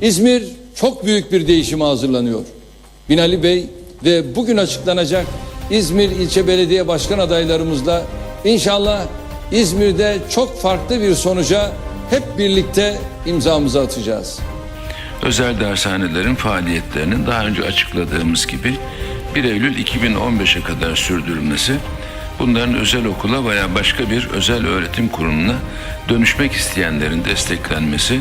İzmir çok büyük bir değişime hazırlanıyor. Binali Bey ve bugün açıklanacak İzmir ilçe belediye başkan adaylarımızla inşallah İzmir'de çok farklı bir sonuca hep birlikte imzamızı atacağız. Özel dershanelerin faaliyetlerinin daha önce açıkladığımız gibi 1 Eylül 2015'e kadar sürdürülmesi, bunların özel okula veya başka bir özel öğretim kurumuna dönüşmek isteyenlerin desteklenmesi,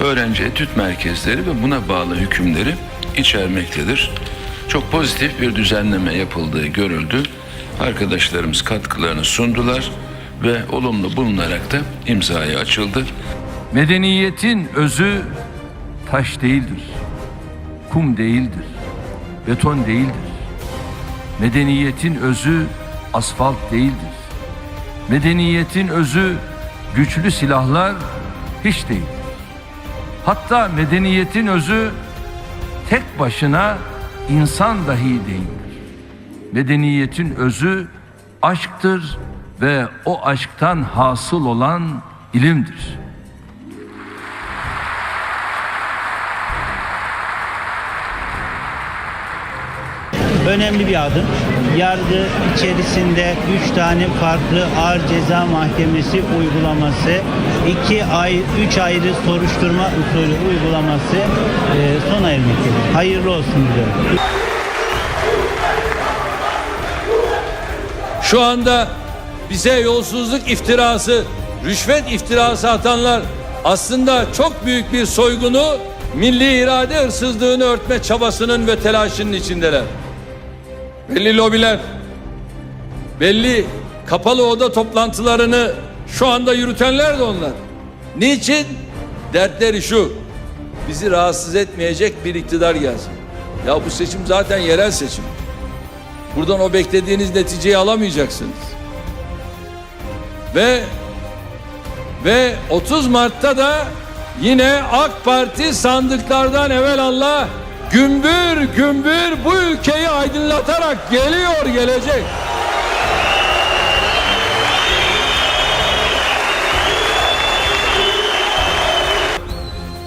öğrenci etüt merkezleri ve buna bağlı hükümleri içermektedir. Çok pozitif bir düzenleme yapıldığı görüldü. Arkadaşlarımız katkılarını sundular ve olumlu bulunarak da imzaya açıldı. Medeniyetin özü taş değildir. Kum değildir. Beton değildir. Medeniyetin özü asfalt değildir. Medeniyetin özü güçlü silahlar hiç değildir. Hatta medeniyetin özü tek başına insan dahi değildir. Medeniyetin özü aşktır ve o aşktan hasıl olan ilimdir. önemli bir adım. Yargı içerisinde 3 tane farklı ağır ceza mahkemesi uygulaması, 2 ay 3 ayrı soruşturma usulü uygulaması e, sona ermektedir. Hayırlı olsun diliyorum. Şu anda bize yolsuzluk iftirası, rüşvet iftirası atanlar aslında çok büyük bir soygunu, milli irade hırsızlığını örtme çabasının ve telaşının içindeler. Belli lobiler, belli kapalı oda toplantılarını şu anda yürütenler de onlar. Niçin? Dertleri şu, bizi rahatsız etmeyecek bir iktidar gelsin. Ya bu seçim zaten yerel seçim. Buradan o beklediğiniz neticeyi alamayacaksınız. Ve ve 30 Mart'ta da yine AK Parti sandıklardan evvel Allah gümbür gümbür bu ülkeyi aydınlatarak geliyor gelecek.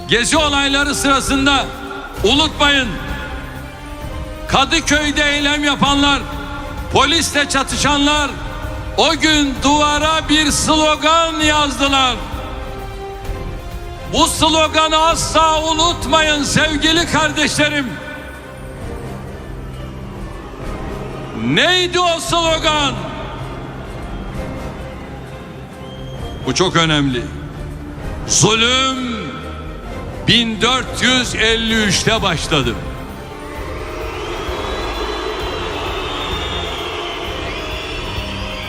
Gezi olayları sırasında unutmayın Kadıköy'de eylem yapanlar, polisle çatışanlar o gün duvara bir slogan yazdılar. Bu sloganı asla unutmayın sevgili kardeşlerim. Neydi o slogan? Bu çok önemli. Zulüm 1453'te başladı.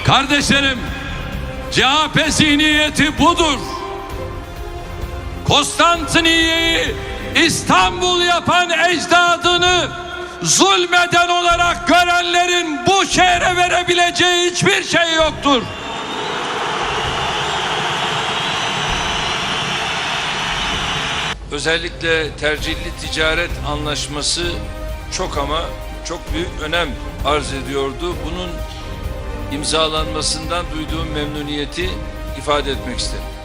Kardeşlerim, CHP zihniyeti budur. Konstantiniye'yi İstanbul yapan ecdadını zulmeden olarak görenlerin bu şehre verebileceği hiçbir şey yoktur. Özellikle tercihli ticaret anlaşması çok ama çok büyük önem arz ediyordu. Bunun imzalanmasından duyduğum memnuniyeti ifade etmek isterim.